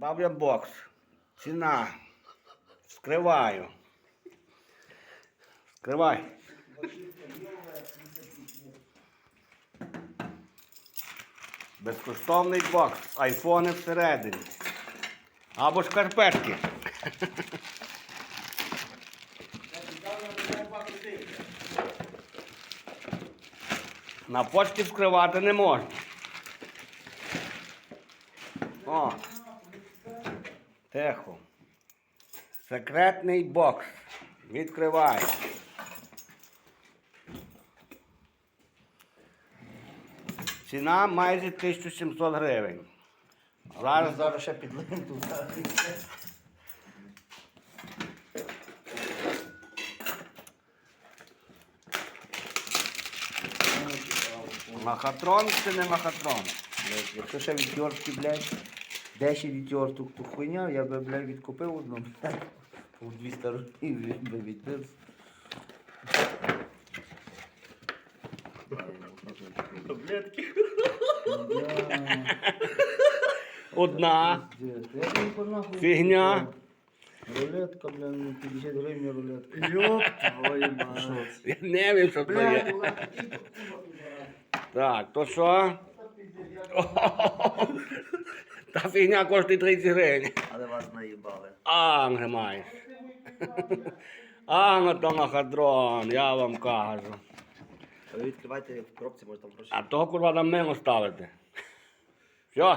Бабля бокс. Ціна. Скриваю. Скривай. Безкоштовний бокс. Айфони всередині. Або шкарпетки. На почті вскривати не можна. О. Тихо. Секретний бокс. Відкривай. Ціна майже 1700 гривень. Зараз Зараз ще підлим туди. махатрон чи не махатрон? Якщо ще відвертки, блядь, 10 відверток, то хуйня, я би, блядь, відкупив одну, блядь, по 200 рублів би відбив. Таблетки. Одна. Фігня. Рулетка, блядь, ну, 50 гривень рулетка. Йоп, твою мать. Я не wiem, що то є. Так, то що? Та фігня коштує 30 гривень. Але вас наїбали. Анг маєш. Анг то махадрон, я вам кажу. Ви відкривайте в коробці, може там гроші. А того курва нам мимо ставити. Все.